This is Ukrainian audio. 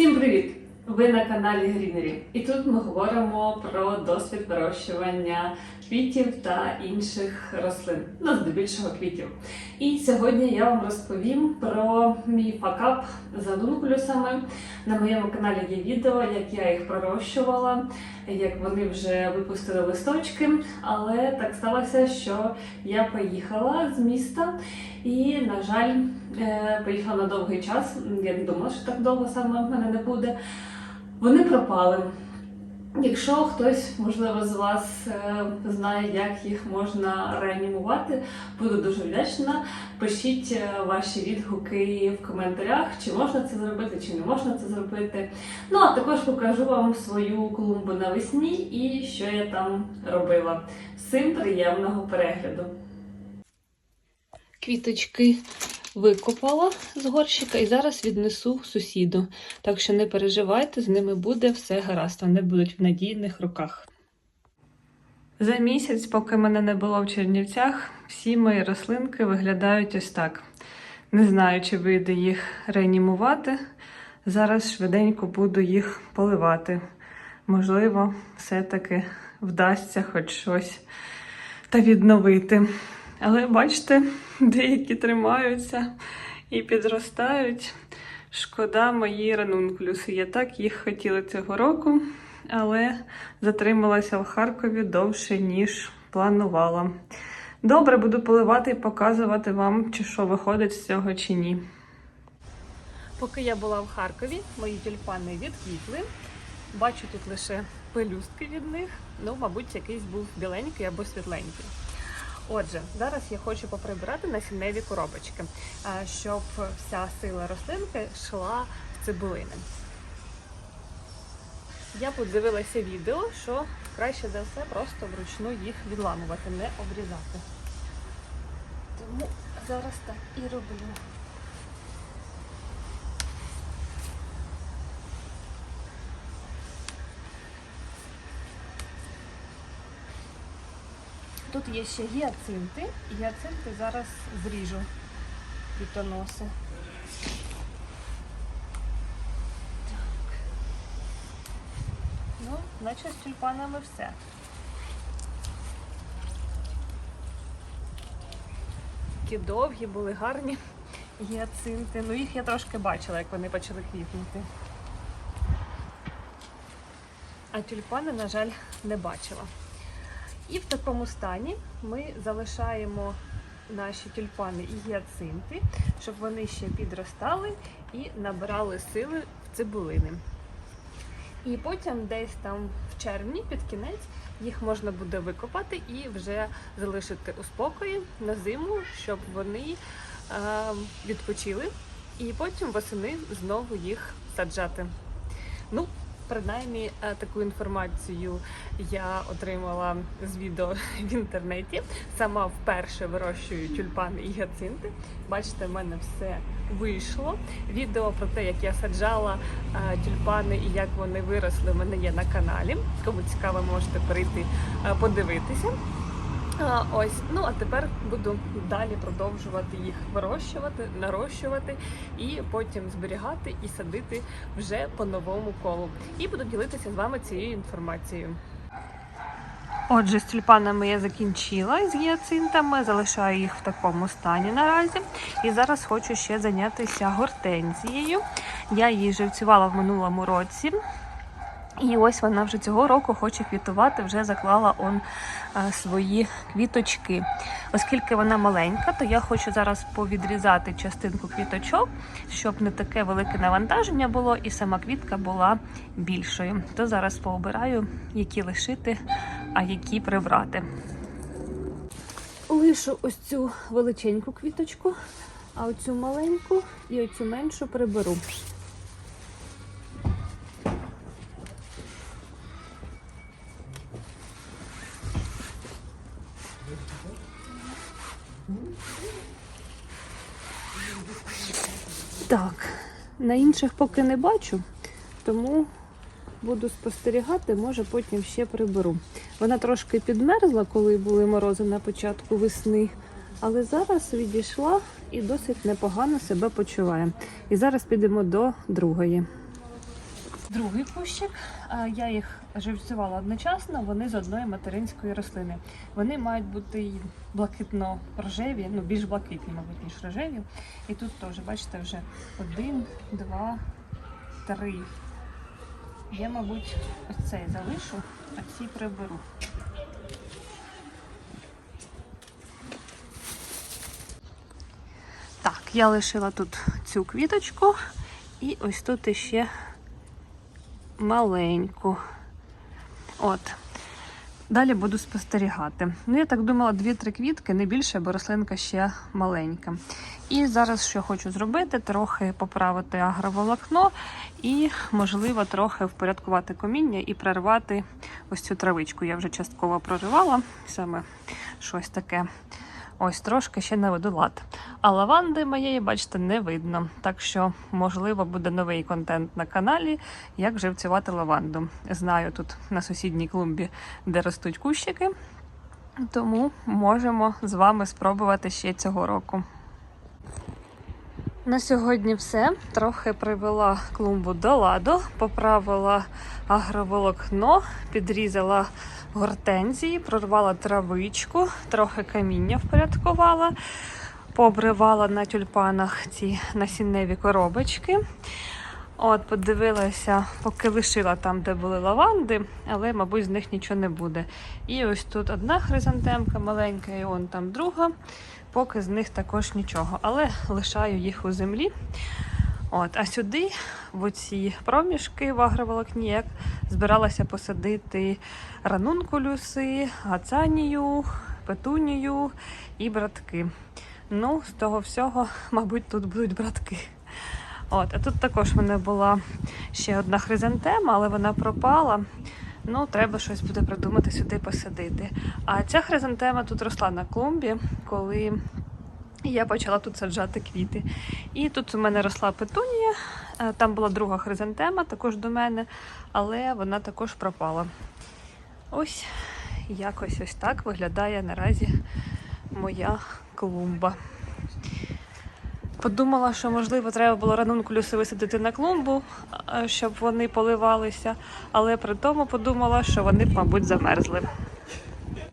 Всім привіт! Ви на каналі Грінері. І тут ми говоримо про досвід вирощування квітів та інших рослин, ну здебільшого квітів. І сьогодні я вам розповім про мій факап з алункулюсами. На моєму каналі є відео, як я їх пророщувала, як вони вже випустили листочки. Але так сталося, що я поїхала з міста і, на жаль, е, поїхала на довгий час. Я не думала, що так довго саме в мене не буде. Вони пропали. Якщо хтось, можливо, з вас е, знає, як їх можна реанімувати, буду дуже вдячна. Пишіть е, ваші відгуки в коментарях, чи можна це зробити, чи не можна це зробити. Ну а також покажу вам свою клумбу навесні і що я там робила. Всім приємного перегляду! Квіточки викопала з горщика і зараз віднесу сусіду. Так що не переживайте, з ними буде все гаразд, вони будуть в надійних руках. За місяць, поки мене не було в Чернівцях, всі мої рослинки виглядають ось так. Не знаю, чи вийде їх реанімувати. Зараз швиденько буду їх поливати. Можливо, все-таки вдасться хоч щось та відновити. Але бачите, деякі тримаються і підростають. Шкода мої ранункулюси. Я так їх хотіла цього року, але затрималася в Харкові довше, ніж планувала. Добре, буду поливати і показувати вам, чи що виходить з цього чи ні. Поки я була в Харкові, мої тюльпани відквітли. Бачу тут лише пелюстки від них. Ну, мабуть, якийсь був біленький або світленький. Отже, зараз я хочу поприбирати насінневі коробочки, щоб вся сила рослинки йшла в цибулини. Я подивилася відео, що краще за все просто вручну їх відламувати, не обрізати. Тому зараз так і роблю. Тут є ще гіацинти. Гіацинти зараз зріжу квітоноси. Так. Ну, наче з тюльпанами все. Такі довгі були гарні гіацинти. Ну, їх я трошки бачила, як вони почали квітнути. А тюльпани, на жаль, не бачила. І в такому стані ми залишаємо наші тюльпани і гіацинти, щоб вони ще підростали і набирали сили в цибулини. І потім десь там в червні, під кінець, їх можна буде викопати і вже залишити у спокої на зиму, щоб вони е, відпочили, і потім восени знову їх саджати. Ну, Принаймні е, таку інформацію я отримала з відео в інтернеті. Сама вперше вирощую тюльпани і гіацинти. Бачите, в мене все вийшло. Відео про те, як я саджала е, тюльпани і як вони виросли, в мене є на каналі. Кому цікаво, можете перейти е, подивитися. Ось, ну а тепер буду далі продовжувати їх вирощувати, нарощувати і потім зберігати і садити вже по новому колу. І буду ділитися з вами цією інформацією. Отже, з тюльпанами я закінчила з гіацинтами, залишаю їх в такому стані наразі. І зараз хочу ще зайнятися гортензією. Я її живцювала в минулому році. І ось вона вже цього року хоче квітувати, вже заклала он свої квіточки. Оскільки вона маленька, то я хочу зараз повідрізати частинку квіточок, щоб не таке велике навантаження було, і сама квітка була більшою. То зараз пообираю, які лишити, а які прибрати. Лишу ось цю величеньку квіточку, а оцю маленьку і оцю меншу приберу. Так, на інших поки не бачу, тому буду спостерігати, може потім ще приберу. Вона трошки підмерзла, коли були морози на початку весни, але зараз відійшла і досить непогано себе почуває. І зараз підемо до другої. Другий кущик. Я їх живцювала одночасно, вони з одної материнської рослини. Вони мають бути блакитно-рожеві, ну більш блакитні, мабуть, ніж рожеві. І тут теж, бачите, вже один, два, три. Я, мабуть, ось цей залишу, а ці приберу. Так, я лишила тут цю квіточку і ось тут іще маленьку. От. Далі буду спостерігати. Ну, я так думала, 2-3 квітки, не більше, бо рослинка ще маленька. І зараз що хочу зробити, трохи поправити агроволокно і, можливо, трохи впорядкувати коміння і прорвати ось цю травичку. Я вже частково проривала, саме щось таке. Ось трошки ще наведу лад. А лаванди моєї, бачите, не видно. Так що, можливо, буде новий контент на каналі, як живцювати лаванду. Знаю тут на сусідній клумбі, де ростуть кущики, тому можемо з вами спробувати ще цього року. На сьогодні все. Трохи привела клумбу до ладу, поправила агроволокно, підрізала гортензії, прорвала травичку, трохи каміння впорядкувала, пообривала на тюльпанах ці насінневі коробочки. От, подивилася, поки лишила там, де були лаванди, але, мабуть, з них нічого не буде. І ось тут одна хризантемка маленька, і он там друга. Поки з них також нічого, але лишаю їх у землі. От, а сюди, в оці проміжки в агроволокні, як збиралася посадити ранункулюси, гацанію, петунію і братки. Ну, з того всього, мабуть, тут будуть братки. От, а тут також в мене була ще одна хризантема, але вона пропала. Ну, треба щось буде придумати сюди посадити. А ця хризантема тут росла на клумбі, коли я почала тут саджати квіти. І тут у мене росла петунія, е, там була друга хризантема, також до мене, але вона також пропала. Ось якось ось так виглядає наразі моя клумба. Подумала, що можливо треба було ранункулюси висадити на клумбу, е, щоб вони поливалися, але при тому подумала, що вони б, мабуть, замерзли.